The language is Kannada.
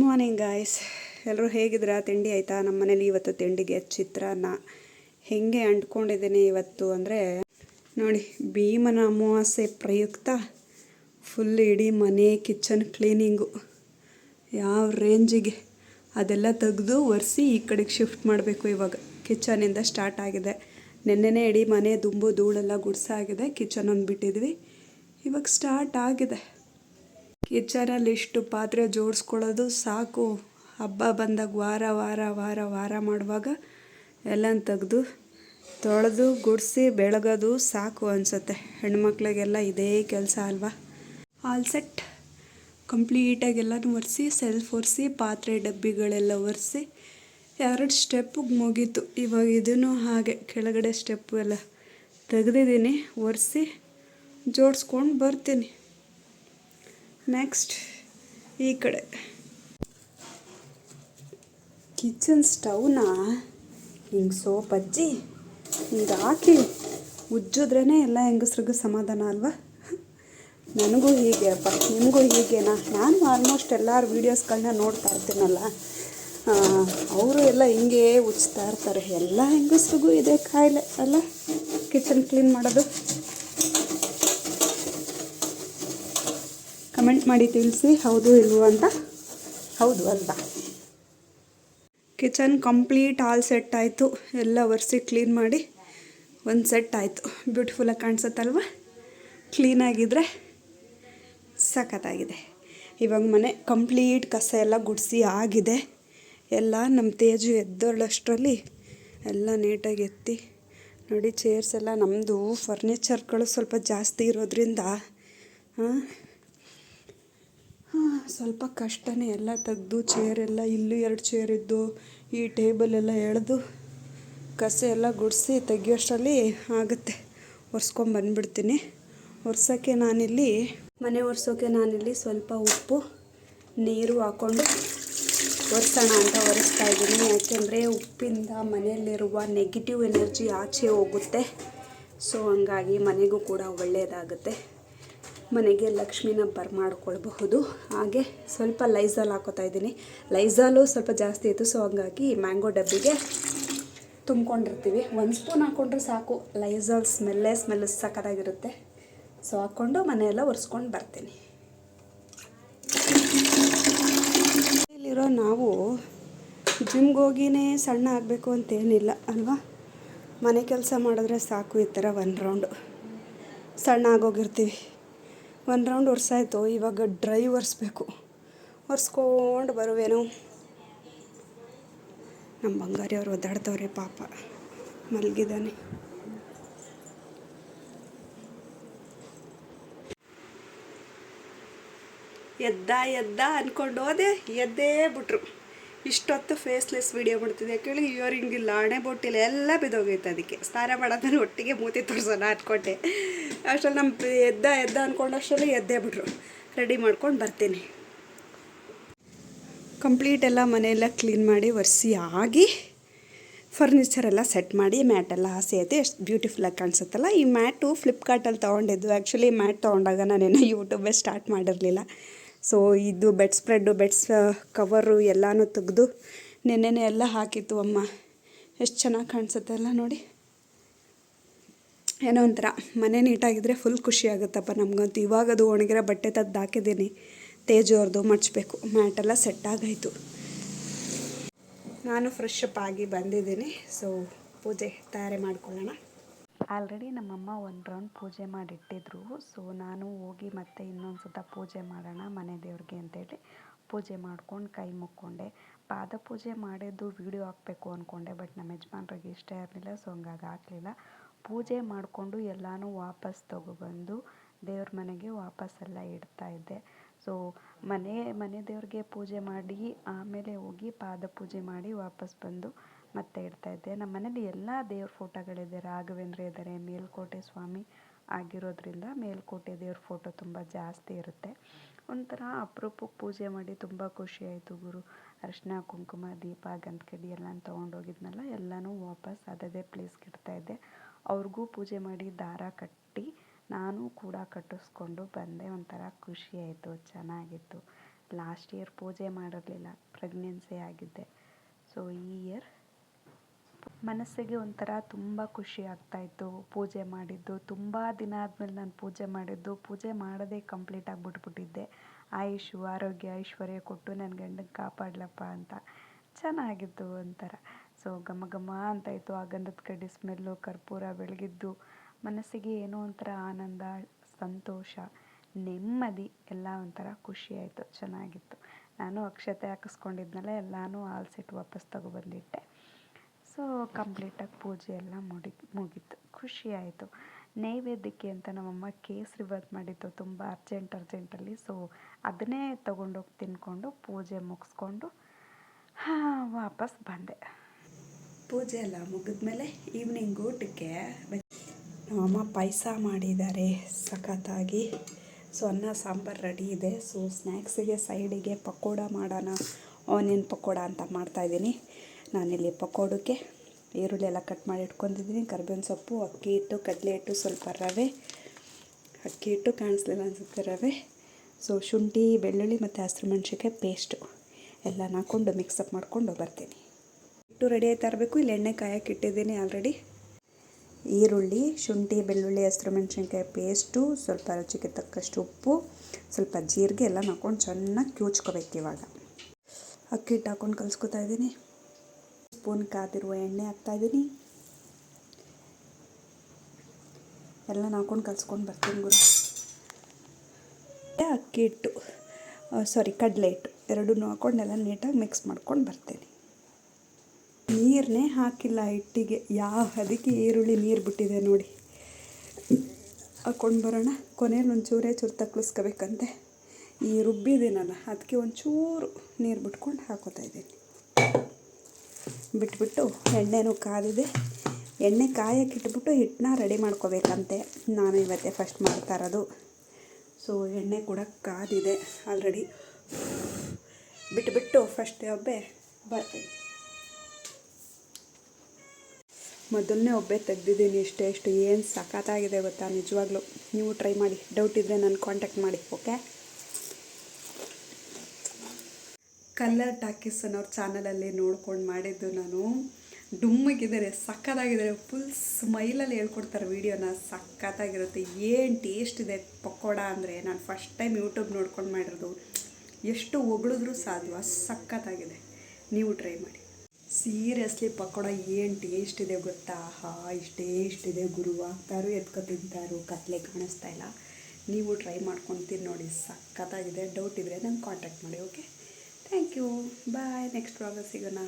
ಮಾರ್ನಿಂಗ್ ಗಾಯ್ಸ್ ಎಲ್ಲರೂ ಹೇಗಿದ್ದೀರಾ? ತಿಂಡಿ ಆಯಿತಾ? ನಮ್ಮ ಮನೇಲಿ ಇವತ್ತು ತಿಂಡಿಗೆ ಚಿತ್ರಾನ್ನ. ಹೆಂಗೆ ಅಂಟ್ಕೊಂಡಿದ್ದೀನಿ ಇವತ್ತು ಅಂದರೆ, ನೋಡಿ, ಭೀಮನ ಅಮಾವಾಸ್ಯೆ ಪ್ರಯುಕ್ತ ಫುಲ್ ಇಡೀ ಮನೆ ಕಿಚನ್ ಕ್ಲೀನಿಂಗು ಯಾವ ರೇಂಜಿಗೆ ಅದೆಲ್ಲ ತೆಗೆದು ಒರೆಸಿ ಈ ಕಡೆಗೆ ಶಿಫ್ಟ್ ಮಾಡಬೇಕು ಇವಾಗ. ಕಿಚನಿಂದ ಸ್ಟಾರ್ಟ್ ಆಗಿದೆ. ನೆನ್ನೆನೇ ಇಡೀ ಮನೆ ದುಂಬು ಧೂಳೆಲ್ಲ ಗುಡ್ಸಾಗಿದೆ. ಕಿಚನ್ ಒಂದು ಬಿಟ್ಟಿದ್ವಿ. ಇವಾಗ ಸ್ಟಾರ್ಟ್ ಆಗಿದೆ. ಕಿಚನಲ್ಲಿ ಇಷ್ಟು ಪಾತ್ರೆ ಜೋಡಿಸ್ಕೊಳ್ಳೋದು ಸಾಕು. ಹಬ್ಬ ಬಂದಾಗ ವಾರ ವಾರ ವಾರ ವಾರ ಮಾಡುವಾಗ ಎಲ್ಲನ ತೆಗೆದು ತೊಳೆದು, ಗುಡಿಸಿ, ಬೆಳಗೋದು ಸಾಕು ಅನಿಸುತ್ತೆ. ಹೆಣ್ಮಕ್ಳಿಗೆಲ್ಲ ಇದೇ ಕೆಲಸ ಅಲ್ವಾ? All set. ಕಂಪ್ಲೀಟಾಗಿ ಎಲ್ಲನೂ ಒರೆಸಿ, ಸೆಲ್ಫ್ ಒರೆಸಿ, ಪಾತ್ರೆ ಡಬ್ಬಿಗಳೆಲ್ಲ ಒರೆಸಿ ಎರಡು ಸ್ಟೆಪ್ಪಿಗೆ ಮುಗೀತು. ಇವಾಗ ಇದನ್ನು ಹಾಗೆ ಕೆಳಗಡೆ ಸ್ಟೆಪ್ಪು ಎಲ್ಲ ತೆಗೆದಿದ್ದೀನಿ. ಒರೆಸಿ ಜೋಡಿಸ್ಕೊಂಡು ಬರ್ತೀನಿ. ನೆಕ್ಸ್ಟ್ ಈ ಕಡೆ. ಕಿಚನ್ ಸ್ಟವ್ನ ಹಿಂಗೆ ಸೋಪ್ ಹಚ್ಚಿ ಹಿಂಗೆ ಹಾಕಿ ಉಜ್ಜಿದ್ರೇ ಎಲ್ಲ ಹೆಂಗಸ್ರಿಗೂ ಸಮಾಧಾನ ಅಲ್ವಾ? ನನಗೂ ಹೀಗೆ ಅಪ್ಪ, ನಿಮಗೂ ಹೀಗೇನಾ? ನಾನು ಆಲ್ಮೋಸ್ಟ್ ಎಲ್ಲರ ವೀಡಿಯೋಸ್ಗಳನ್ನ ನೋಡ್ತಾ ಇರ್ತೀನಲ್ಲ ಅವರು ಎಲ್ಲ ಹಿಂಗೆ ಉಜ್ತಾ ಇರ್ತಾರೆ. ಎಲ್ಲ ಹೆಂಗಸ್ರಿಗೂ ಇದೆ ಕಾಯಿಲೆ ಅಲ್ಲ? ಕಿಚನ್ ಕ್ಲೀನ್ ಮಾಡೋದು? ಕಮೆಂಟ್ ಮಾಡಿ ತಿಳಿಸಿ, ಹೌದು ಇಲ್ವೋ ಅಂತ? ಹೌದು ಅಲ್ವಾ ಕಿಚನ್ ಕಂಪ್ಲೀಟ್ ಆಲ್ ಸೆಟ್ ಆಯಿತು. ಎಲ್ಲ ಒರೆಸಿ ಕ್ಲೀನ್ ಮಾಡಿ, ಒಂದು ಸೆಟ್ ಆಯಿತು. ಬ್ಯೂಟಿಫುಲ್ಲಾಗಿ ಕಾಣಿಸುತ್ತಲ್ವ? ಕ್ಲೀನಾಗಿದ್ದರೆ ಸಖತ್ತಾಗಿದೆ. ಇವಾಗ ಮನೆ ಕಂಪ್ಲೀಟ್ ಕಸ ಎಲ್ಲ ಗುಡಿಸಿ ಆಗಿದೆ. ಎಲ್ಲ ನಮ್ಮ ತೇಜು ಎದ್ದೋಳಷ್ಟರಲ್ಲಿ ಎಲ್ಲ ನೀಟಾಗಿ ಎತ್ತಿ, ನೋಡಿ ಚೇರ್ಸ್ ಎಲ್ಲ ನಮ್ಮದು ಫರ್ನಿಚರ್ಗಳು ಸ್ವಲ್ಪ ಜಾಸ್ತಿ ಇರೋದ್ರಿಂದ ಸ್ವಲ್ಪ ಕಷ್ಟನೇ ಎಲ್ಲ ತೆಗೆದು ಚೇರೆಲ್ಲ ಇಲ್ಲೂ ಎರಡು ಚೇರ್ ಇದ್ದು, ಈ ಟೇಬಲ್ ಎಲ್ಲ ಎಳೆದು, ಕಸ ಎಲ್ಲ ಗುಡಿಸಿ ತೆಗಿಯೋಷ್ಟರಲ್ಲಿ ಆಗುತ್ತೆ. ಒರೆಸ್ಕೊಂಬಂದ್ಬಿಡ್ತೀನಿ ಒರ್ಸೋಕ್ಕೆ ನಾನಿಲ್ಲಿ, ಮನೆ ಒರೆಸೋಕ್ಕೆ ನಾನಿಲ್ಲಿ ಸ್ವಲ್ಪ ಉಪ್ಪು, ನೀರು ಹಾಕ್ಕೊಂಡು ಒರೆಸೋಣ ಅಂತ ಒರೆಸ್ತಾ ಇದ್ದೀನಿ. ಯಾಕೆಂದರೆ ಉಪ್ಪಿಂದ ಮನೆಯಲ್ಲಿರುವ ನೆಗೆಟಿವ್ ಎನರ್ಜಿ ಆಚೆ ಹೋಗುತ್ತೆ. ಸೊ ಹಂಗಾಗಿ ಮನೆಗೂ ಕೂಡ ಒಳ್ಳೆಯದಾಗುತ್ತೆ. ಮನೆಗೆ ಲಕ್ಷ್ಮಿನ ಬರ್ಮಾಡ್ಕೊಳ್ಬಹುದು ಹಾಗೆ ಸ್ವಲ್ಪ ಲೈಝಾಲ್ ಹಾಕೋತಾ ಇದ್ದೀನಿ. ಲೈಝಾಲು ಸ್ವಲ್ಪ ಜಾಸ್ತಿ ಇತ್ತು ಸೊ ಹಂಗಾಗಿ ಮ್ಯಾಂಗೋ ಡಬ್ಬಿಗೆ ತುಂಬ್ಕೊಂಡಿರ್ತೀವಿ. ಒಂದು ಸ್ಪೂನ್ ಹಾಕ್ಕೊಂಡ್ರೆ ಸಾಕು. Lysol ಸ್ಮೆಲ್ಲೇ smell ಸಖತ್ತಾಗಿರುತ್ತೆ. ಸೊ ಹಾಕ್ಕೊಂಡು ಮನೆಯೆಲ್ಲ ಒರೆಸ್ಕೊಂಡು ಬರ್ತೀನಿ. ಇಲ್ಲಿರೋ ನಾವು ಜಿಮ್ಗೆ ಹೋಗಿನೇ ಸಣ್ಣ ಆಗಬೇಕು ಅಂತೇನಿಲ್ಲ, ಅಲ್ವಾ? ಮನೆ ಕೆಲಸ ಮಾಡಿದ್ರೆ ಸಾಕು ಈ ಥರ ಒಂದು ರೌಂಡು. ಸಣ್ಣ ಆಗೋಗಿರ್ತೀವಿ. ಒಂದು ರೌಂಡ್ ಒರೆಸಾಯ್ತು. ಇವಾಗ ಡ್ರೈ ಒರೆಸ್ಬೇಕು. ಒರೆಸ್ಕೊಂಡು ಬರುವೇನು. ನಮ್ಮ ಬಂಗಾರಿ ಅವ್ರು ಒದ್ದಾಡ್ತವ್ರೆ ಪಾಪ. ಮಲಗಿದ್ದಾನೆ. ಎದ್ದ ಎದ್ದ ಅಂದ್ಕೊಂಡು ಹೋದೆ. ಎದ್ದೇ ಬಿಟ್ರು. ಇಷ್ಟೊತ್ತು ಫೇಸ್ಲೆಸ್ ವಿಡಿಯೋ ಮಾಡ್ತಿದ್ದೆ ಕೇಳಿ? ಇಯರಿಂಗ್ ಇಲ್ಲ ಹಣೆ ಬೊಟ್ಟಿಲ್ಲ ಎಲ್ಲ ಬಿದ್ದೋಗೈತೆ ಅದಕ್ಕೆ. ಸ್ನಾನ ಮಾಡೋದನ್ನು ಒಟ್ಟಿಗೆ ಮೂತಿ ತೋರಿಸೋಣ ಅಂದ್ಕೊಂಡೆ. ಅಷ್ಟರಲ್ಲಿ ನಮ್ಮ ಎದ್ದ ಎದ್ದ ಅಂದ್ಕೊಂಡಷ್ಟರಲ್ಲಿ ಎದ್ದೇ ಬಿಟ್ರು. ರೆಡಿ ಮಾಡ್ಕೊಂಡು ಬರ್ತೀನಿ. ಕಂಪ್ಲೀಟ್ ಎಲ್ಲ ಮನೆಯೆಲ್ಲ ಕ್ಲೀನ್ ಮಾಡಿ, ಒರೆಸಿ ಆಗಿ ಫರ್ನಿಚರ್ ಎಲ್ಲ ಸೆಟ್ ಮಾಡಿ ಮ್ಯಾಟೆಲ್ಲ ಹಾಸಿ ಐತೆ ಎಷ್ಟು ಬ್ಯೂಟಿಫುಲ್ಲಾಗಿ ಕಾಣಿಸುತ್ತಲ್ಲ. ಈ ಮ್ಯಾಟು ಫ್ಲಿಪ್ಕಾರ್ಟಲ್ಲಿ ತೊಗೊಂಡಿದ್ದು. ಆ್ಯಕ್ಚುಲಿ ಮ್ಯಾಟ್ ತೊಗೊಂಡಾಗ ನಾನೇನೋ ಯೂಟ್ಯೂಬೇ ಸ್ಟಾರ್ಟ್ ಮಾಡಿರಲಿಲ್ಲ. ಸೊ ಇದು ಬೆಡ್ ಸ್ಪ್ರೆಡ್ಡು ಬೆಡ್ಸ್ ಕವರು ಎಲ್ಲನೂ ತೆಗೆದು ನೆನ್ನೆನೇ ಎಲ್ಲ ಹಾಕಿತ್ತು ಅಮ್ಮ. ಎಷ್ಟು ಚೆನ್ನಾಗಿ ಕಾಣಿಸುತ್ತೆ ಅಲ್ಲ ನೋಡಿ. ಏನೋ ಒಂಥರ. ಮನೆ ನೀಟಾಗಿದ್ದರೆ ಫುಲ್ ಖುಷಿ ಆಗುತ್ತಪ್ಪ ನಮಗಂತೂ. ಇವಾಗ ಅದು ಒಣಗಿರೋ ಬಟ್ಟೆ ತದ್ದು ಹಾಕಿದ್ದೀನಿ. ತೇಜು ಅವ್ರದ್ದು ಮಡಚಬೇಕು ಮ್ಯಾಟೆಲ್ಲ ಸೆಟ್ ನಾನು ಫ್ರೆಶ್ ಅಪ್ ಆಗಿ ಬಂದಿದ್ದೀನಿ. ಸೊ ಪೂಜೆ ತಯಾರಿ ಮಾಡ್ಕೊಳ್ಳೋಣ. ಆಲ್ರೆಡಿ ನಮ್ಮಮ್ಮ ಒಂದು ರೌಂಡ್ ಪೂಜೆ ಮಾಡಿಟ್ಟಿದ್ರು. ಸೊ ನಾನು ಹೋಗಿ ಮತ್ತೆ ಇನ್ನೊಂದು ಸತ ಪೂಜೆ ಮಾಡೋಣ ಮನೆ ದೇವ್ರಿಗೆ ಅಂತೇಳಿ ಪೂಜೆ ಮಾಡ್ಕೊಂಡು ಕೈ ಮುಕ್ಕೊಂಡೆ. ಪಾದ ಪೂಜೆ ಮಾಡಿದ್ದು ವೀಡಿಯೋ ಹಾಕ್ಬೇಕು ಅಂದ್ಕೊಂಡೆ ಬಟ್ ನಮ್ಮ ಯಜಮಾನ್ರಿಗೆ ಇಷ್ಟ ಇರಲಿಲ್ಲ ಸೊ ಹಂಗಾಗಿ ಹಾಕಲಿಲ್ಲ. ಪೂಜೆ ಮಾಡಿಕೊಂಡು ಎಲ್ಲನೂ ವಾಪಸ್ ತಗೊಬಂದು ದೇವ್ರ ಮನೆಗೆ ವಾಪಸ್ಸೆಲ್ಲ ಇಡ್ತಾ ಇದ್ದೆ. ಸೊ ಮನೆ ಮನೆ ದೇವ್ರಿಗೆ ಪೂಜೆ ಮಾಡಿ ಆಮೇಲೆ ಹೋಗಿ ಪಾದ ಪೂಜೆ ಮಾಡಿ ವಾಪಸ್ ಬಂದು ಮತ್ತೆ ಇಡ್ತಾ ಇದ್ದೆ. ನಮ್ಮ ಮನೇಲಿ ಎಲ್ಲ ದೇವ್ರ ಫೋಟೋಗಳಿದೆ. ರಾಘವೇಂದ್ರ ಇದ್ದಾರೆ ಮೇಲ್ಕೋಟೆ ಸ್ವಾಮಿ ಆಗಿರೋದ್ರಿಂದ ಮೇಲ್ಕೋಟೆ ದೇವ್ರ ಫೋಟೋ ತುಂಬ ಜಾಸ್ತಿ ಇರುತ್ತೆ. ಒಂಥರ ಅಪರೂಪಕ್ಕೆ ಪೂಜೆ ಮಾಡಿ ತುಂಬ ಖುಷಿ ಆಯಿತು ಗುರು. ಅರಿಶಿನ ಕುಂಕುಮ, ದೀಪ ಗಂಧಕಡ್ಡಿ ಎಲ್ಲ ತೊಗೊಂಡೋಗಿದ್ನಲ್ಲ, ಎಲ್ಲನೂ ವಾಪಸ್ ಅದೇ ಪ್ಲೇಸ್ಗೆ ಇಡ್ತಾಯಿದ್ದೆ ಅವ್ರಿಗೂ ಪೂಜೆ ಮಾಡಿ ದಾರ ಕಟ್ಟಿ ನಾನು ಕೂಡ ಕಟ್ಟಿಸ್ಕೊಂಡು ಬಂದೆ. ಒಂಥರ ಖುಷಿ ಆಯಿತು, ಚೆನ್ನಾಗಿತ್ತು. ಲಾಸ್ಟ್ ಇಯರ್ ಪೂಜೆ ಮಾಡಿರಲಿಲ್ಲ ಪ್ರೆಗ್ನೆನ್ಸಿ ಆಗಿದ್ದೆ. ಸೊ ಈ ಇಯರ್ ಮನಸ್ಸಿಗೆ ಒಂಥರ ತುಂಬ ಖುಷಿ ಆಗ್ತಾಯಿತ್ತು ಪೂಜೆ ಮಾಡಿದ್ದು. ತುಂಬ ದಿನ ಆದಮೇಲೆ ನಾನು ಪೂಜೆ ಮಾಡಿದ್ದು. ಪೂಜೆ ಮಾಡೋದೇ ಕಂಪ್ಲೀಟ್ ಆಗಿಬಿಟ್ಬಿಟ್ಟಿದ್ದೆ. ಆಯುಷು, ಆರೋಗ್ಯ, ಐಶ್ವರ್ಯ ಕೊಟ್ಟು ನನ್ನ ಗಂಡನ ಕಾಪಾಡಲಪ್ಪ ಅಂತ. ಚೆನ್ನಾಗಿತ್ತು ಒಂಥರ. ಸೊ, ಘಮ ಘಮ ಇತ್ತು. ಆ ಗಂಧದ ಕಡ್ಡಿ ಸ್ಮೆಲ್ಲು, ಕರ್ಪೂರ ಬೆಳಗಿದ್ದು. ಮನಸ್ಸಿಗೆ ಏನೋ ಒಂಥರ ಆನಂದ, ಸಂತೋಷ, ನೆಮ್ಮದಿ ಎಲ್ಲ ಒಂಥರ ಖುಷಿ ಆಯಿತು. ಚೆನ್ನಾಗಿತ್ತು. ನಾನು ಅಕ್ಷತೆ ಹಾಕಿಸ್ಕೊಂಡಿದ್ನಲ್ಲ, ಎಲ್ಲನೂ ಆಲ್ಸಿಟ್ಟು ವಾಪಸ್ ತಗೊಬಂದಿಟ್ಟೆ ಸೊ ಕಂಪ್ಲೀಟಾಗಿ ಪೂಜೆ ಎಲ್ಲ ಮುಡಿ, ಮುಗೀತು. ಖುಷಿ ಆಯಿತು. ನೈವೇದ್ಯಕ್ಕೆ ಅಂತ ನಮ್ಮಮ್ಮ ಕೇಸರಿ ಬಾತ್ ಮಾಡಿತ್ತು. ತುಂಬ ಅರ್ಜೆಂಟ್ ಅರ್ಜೆಂಟಲ್ಲಿ ಸೊ ಅದನ್ನೇ ತೊಗೊಂಡೋಗಿ ತಿನ್ಕೊಂಡು ಪೂಜೆ ಮುಗಿಸ್ಕೊಂಡು ವಾಪಸ್ ಬಂದೆ. ಪೂಜೆ ಎಲ್ಲ ಮುಗಿದ್ಮೇಲೆ ಈವ್ನಿಂಗ್ ಊಟಕ್ಕೆ ನಮ್ಮಮ್ಮ ಪಾಯಸ ಮಾಡಿದ್ದಾರೆ. ಸಖತ್ತಾಗಿ. ಸೊ, ಅನ್ನ, ಸಾಂಬಾರು ರೆಡಿ ಇದೆ. ಸೊ ಸ್ನ್ಯಾಕ್ಸಿಗೆ ಸೈಡಿಗೆ ಪಕೋಡ ಮಾಡೋಣ. ಆನಿಯನ್ ಪಕೋಡ ಅಂತ ಮಾಡ್ತಾಯಿದ್ದೀನಿ ನಾನಿಲ್ಲಿ ಪಕೋಡಕ್ಕೆ ಈರುಳ್ಳಿ ಎಲ್ಲ ಕಟ್ ಮಾಡಿ ಇಟ್ಕೊಂಡಿದ್ದೀನಿ. ಕರ್ಬೇವಿನ ಸೊಪ್ಪು, ಅಕ್ಕಿ ಹಿಟ್ಟು, ಕಡಲೆ ಹಿಟ್ಟು ಸ್ವಲ್ಪ ರವೆ, ಅಕ್ಕಿ ಹಿಟ್ಟು ಕಾಣಿಸ್ಲಿಲ್ಲ ಅನಿಸುತ್ತೆ ರವೆ. ಸೊ ಶುಂಠಿ, ಬೆಳ್ಳುಳ್ಳಿ ಮತ್ತು ಹಸಿರು ಮೆಣಸಿನ್ಕಾಯಿ ಪೇಸ್ಟು ಎಲ್ಲ ಹಾಕ್ಕೊಂಡು ಮಿಕ್ಸಪ್ ಮಾಡ್ಕೊಂಡು ಬರ್ತೀನಿ. ಹಿಟ್ಟು ರೆಡಿ ಆಯ್ತಾ ಇರಬೇಕು. ಇಲ್ಲಿ ಎಣ್ಣೆ ಕಾಯಕ್ಕೆ ಇಟ್ಟಿದ್ದೀನಿ ಆಲ್ರೆಡಿ ಈರುಳ್ಳಿ, ಶುಂಠಿ, ಬೆಳ್ಳುಳ್ಳಿ, ಹಸಿರು ಮೆಣಸಿನ್ಕಾಯಿ ಪೇಸ್ಟು ಸ್ವಲ್ಪ ರುಚಿಗೆ ತಕ್ಕಷ್ಟು ಉಪ್ಪು, ಸ್ವಲ್ಪ ಜೀರಿಗೆ ಎಲ್ಲ ಹಾಕ್ಕೊಂಡು ಚೆನ್ನಾಗಿ ಕ್ಯೂಚ್ಕೋಬೇಕು ಇವಾಗ. ಅಕ್ಕಿ ಹಿಟ್ಟು ಹಾಕ್ಕೊಂಡು ಕಲಿಸ್ಕೊತಾ ಇದ್ದೀನಿ. ಸ್ಪೂನ್ ಕಾದಿರುವ ಎಣ್ಣೆ ಹಾಕ್ತಾಯಿದ್ದೀನಿ ಎಲ್ಲ ನಾಕೊಂಡು ಕಲ್ಸ್ಕೊಂಡು ಬರ್ತೀನಿ ಗುರು. ಅಕ್ಕಿ ಹಿಟ್ಟು ಸಾರಿ ಕಡಲೆ ಹಿಟ್ಟು ಎರಡನ್ನೂ ಹಾಕ್ಕೊಂಡೆಲ್ಲ ನೀಟಾಗಿ ಮಿಕ್ಸ್ ಮಾಡ್ಕೊಂಡು ಬರ್ತೇನೆ. ನೀರನ್ನೇ ಹಾಕಿಲ್ಲ ಹಿಟ್ಟಿಗೆ. ಯಾವ, ಅದಕ್ಕೆ ಈರುಳ್ಳಿ ನೀರು ಬಿಟ್ಟಿದೆ ನೋಡಿ. ಹಾಕ್ಕೊಂಡು ಬರೋಣ. ಕೊನೆಯಲ್ಲಿ ಒಂಚೂರೇ ಚೂರು ತಕ್ಕಲಿಸ್ಕೋಬೇಕಂತೆ ಈ ರುಬ್ಬಿದ್ದೀನಲ್ಲ, ಅದಕ್ಕೆ ಒಂಚೂರು ನೀರು ಬಿಟ್ಕೊಂಡು ಹಾಕೋತಾ ಇದ್ದೀನಿ. ಬಿಟ್ಬಿಟ್ಟು ಎಣ್ಣೆನೂ ಕಾದಿದೆ. ಎಣ್ಣೆ ಕಾಯಕ್ಕೆ ಇಟ್ಬಿಟ್ಟು ಹಿಟ್ಟನ್ನ ರೆಡಿ ಮಾಡ್ಕೋಬೇಕಂತೆ. ನಾನು ಇವತ್ತೇ ಫಸ್ಟ್ ಮಾಡ್ತಾ ಇರೋದು. ಸೊ ಎಣ್ಣೆ ಕೂಡ ಕಾದಿದೆ ಆಲ್ರೆಡಿ ಬಿಟ್ಬಿಟ್ಟು ಫಸ್ಟ್ ಒಬ್ಬೆ ಬರ್ತೀನಿ. ಮೊದಲನೇ ಒಬ್ಬೆ ತೆಗ್ದಿದ್ದೀನಿ ಇಷ್ಟೇ, ಇಷ್ಟು ಏನು ಸಖತ್ತಾಗಿದೆ ಗೊತ್ತಾ ನಿಜವಾಗ್ಲೂ. ನೀವು ಟ್ರೈ ಮಾಡಿ ಡೌಟ್ ಇದ್ದರೆ ನಾನು ಕಾಂಟ್ಯಾಕ್ಟ್ ಮಾಡಿ ಓಕೆ ಕಲ್ಲರ್ ಟಾಕೀಸ್ ಅನ್ನೋರ ಚಾನಲಲ್ಲಿ ನೋಡ್ಕೊಂಡು ಮಾಡಿದ್ದು ನಾನು. ಡುಮ್ಮಗಿದ್ದಾರೆ, ಸಖತ್ತಾಗಿದ್ದಾರೆ ಫುಲ್ ಸ್ಮೈಲಲ್ಲಿ ಹೇಳ್ಕೊಡ್ತಾರೆ ವೀಡಿಯೋನ, ಸಖತ್ತಾಗಿರುತ್ತೆ. ಏನು ಟೇಸ್ಟ್ ಇದೆ ಪಕೋಡ ಅಂದರೆ? ನಾನು ಫಸ್ಟ್ ಟೈಮ್ ಯೂಟ್ಯೂಬ್ ನೋಡ್ಕೊಂಡು ಮಾಡಿರೋದು. ಎಷ್ಟು ಹೊಗಳಿದ್ರೂ ಸಾಧ್ಯ ಸಖತ್ತಾಗಿದೆ. ನೀವು ಟ್ರೈ ಮಾಡಿ. ಸೀರಿಯಸ್ಲಿ ಪಕೋಡ ಏನು ಟೇಸ್ಟ್ ಇದೆ ಗೊತ್ತಾ? ಹಾ, ಇಷ್ಟೇ ಇಷ್ಟಿದೆ ಗುರುವಾಗ್ತಾರೋ ಎತ್ಕೊ ತಿಂತಾರೋ, ಕತ್ಲೆ ಕಾಣಿಸ್ತಾ ಇಲ್ಲ. ನೀವು ಟ್ರೈ ಮಾಡ್ಕೊಂಡು ನೋಡಿ, ಸಖತ್ತಾಗಿದೆ. ಡೌಟ್ ಇದ್ದರೆ ನಂಗೆ ಕಾಂಟ್ಯಾಕ್ಟ್ ಮಾಡಿ okay thank you bye next ವ್ಲಾಗ ಸಿಗೋಣ